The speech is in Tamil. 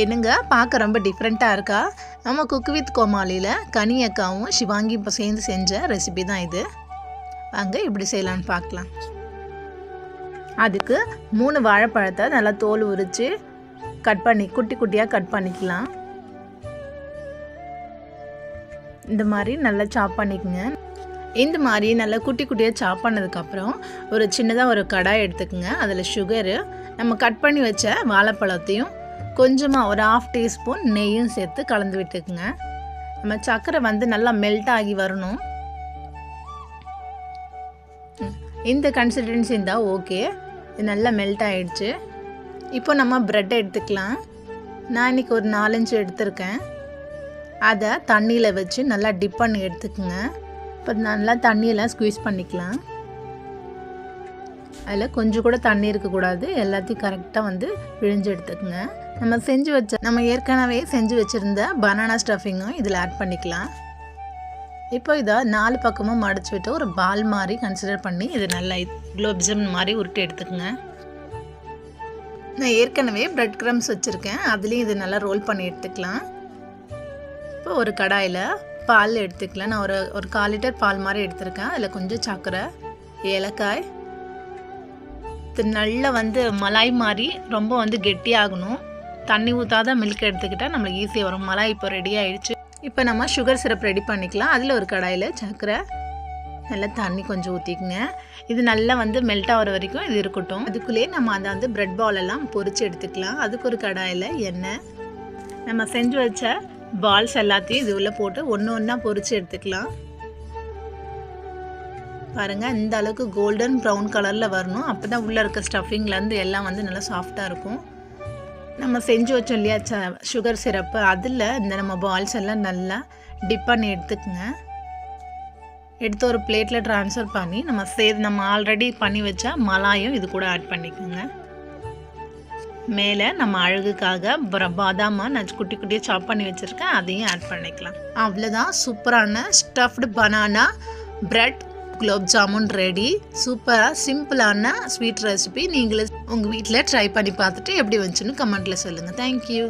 என்னங்க பார்க்க ரொம்ப டிஃப்ரெண்ட்டாக இருக்கா? நம்ம குக் வித் கோமாளியில் கனி அக்காவும் சிவாங்கி இப்போ சேர்ந்து செஞ்ச ரெசிபி தான் இது. வாங்க இப்படி செய்யலான்னு பார்க்கலாம். அதுக்கு மூணு வாழைப்பழத்தை நல்லா தோல் உரித்து கட் பண்ணி குட்டி குட்டியாக கட் பண்ணிக்கலாம். இந்த மாதிரி நல்லா சாப் பண்ணிக்கோங்க. இந்த மாதிரி நல்லா குட்டி குட்டியாக சாப் பண்ணதுக்கப்புறம் ஒரு சின்னதாக ஒரு கடாய் எடுத்துக்கோங்க. அதில் சுகரு நம்ம கட் பண்ணி வச்ச வாழைப்பழத்தையும் கொஞ்சமாக ஒரு ஆஃப் டீஸ்பூன் நெய்யும் சேர்த்து கலந்து விட்டுக்குங்க. நம்ம சர்க்கரை வந்து நல்லா மெல்ட் ஆகி வரணும். இந்த கன்சிஸ்டன்சி இருந்தால் ஓகே இது நல்லா மெல்ட் ஆகிடுச்சு இப்போ நம்ம ப்ரெட் எடுத்துக்கலாம். நான் இன்றைக்கி ஒரு நாலஞ்சு எடுத்திருக்கேன். அதை தண்ணியில் வச்சு நல்லா டிப் பண்ணி எடுத்துக்கோங்க. இப்போ நல்லா தண்ணியெல்லாம் ஸ்குவீஸ் பண்ணிக்கலாம். அதில் கொஞ்சம் கூட தண்ணி இருக்கக்கூடாது எல்லாத்தையும் கரெக்டாக வந்து பிழிஞ்சு எடுத்துக்கோங்க. நம்ம செஞ்சு வச்ச நம்ம ஏற்கனவே செஞ்சு வச்சுருந்த பனானா ஸ்டஃபிங்கும் இதில் ஆட் பண்ணிக்கலாம். இப்போ இதை நாலு பக்கமும் மடிச்சு விட்டு ஒரு பால் மாதிரி கன்சிடர் பண்ணி இது நல்லா குலோப் ஜாமுன் மாதிரி உருட்டி எடுத்துக்கோங்க. நான் ஏற்கனவே ப்ரெட் க்ரம்ஸ் வச்சுருக்கேன். அதுலேயும் இது நல்லா ரோல் பண்ணி எடுத்துக்கலாம். இப்போ ஒரு கடாயில் பால் எடுத்துக்கலாம். நான் ஒரு ஒரு கால் லிட்டர் பால் மாதிரி எடுத்திருக்கேன். அதில் கொஞ்சம் சர்க்கரை ஏலக்காய் நல்லா வந்து மலாய் மாதிரி ரொம்ப வந்து கெட்டியாகணும். தண்ணி ஊற்றாத மில்க் எடுத்துக்கிட்டால் நம்மளுக்கு ஈஸியாக வரும். மலாய் இப்போ ரெடி ஆகிடுச்சு இப்போ நம்ம சுகர் சிரப் ரெடி பண்ணிக்கலாம். அதில் ஒரு கடாயில் சர்க்கரை நல்லா தண்ணி கொஞ்சம் ஊற்றிக்குங்க இது நல்லா வந்து மெல்ட் ஆகிற வரைக்கும் இது இருக்கட்டும். அதுக்குள்ளேயே நம்ம அதை வந்து ப்ரெட் பால் எல்லாம் எடுத்துக்கலாம். அதுக்கு ஒரு கடாயில் எண்ணெய். நம்ம செஞ்சு வச்ச பால்ஸ் எல்லாத்தையும் இது உள்ளே போட்டு ஒன்று ஒன்றா பொறிச்சு எடுத்துக்கலாம். பாருங்கள் இந்த அளவுக்கு கோல்டன் ப்ரௌன் கலரில் வரணும். அப்போ தான் உள்ளே இருக்க ஸ்டஃபிங்லேருந்து எல்லாம் வந்து நல்லா சாஃப்டாக இருக்கும். நம்ம செஞ்சு வச்சோம் இல்லையா ச சுகர் சிரப்பு அதில் இந்த நம்ம பால்ஸ் எல்லாம் நல்லா டிப் பண்ணி எடுத்துக்கோங்க. எடுத்து ஒரு பிளேட்டில் ட்ரான்ஸ்ஃபர் பண்ணி நம்ம சே நம்ம ஆல்ரெடி பண்ணி வச்சா மலாயும் இது கூட ஆட் பண்ணிக்கோங்க. மேலே நம்ம அழகுக்காக பாதாமா நான் குட்டி குட்டியாக சாப் பண்ணி வச்சுருக்கேன் அதையும் ஆட் பண்ணிக்கலாம். அவ்வளோதான் சூப்பரான stuffed banana bread gulab jamun ready. சூப்பராக சிம்பிளான ஸ்வீட் ரெசிபி நீங்களே உங்கள் வீட்டில் ட்ரை பண்ணி பார்த்துட்டு எப்படி வந்துச்சுன்னு கமெண்ட்டில் சொல்லுங்கள் தேங்க்யூ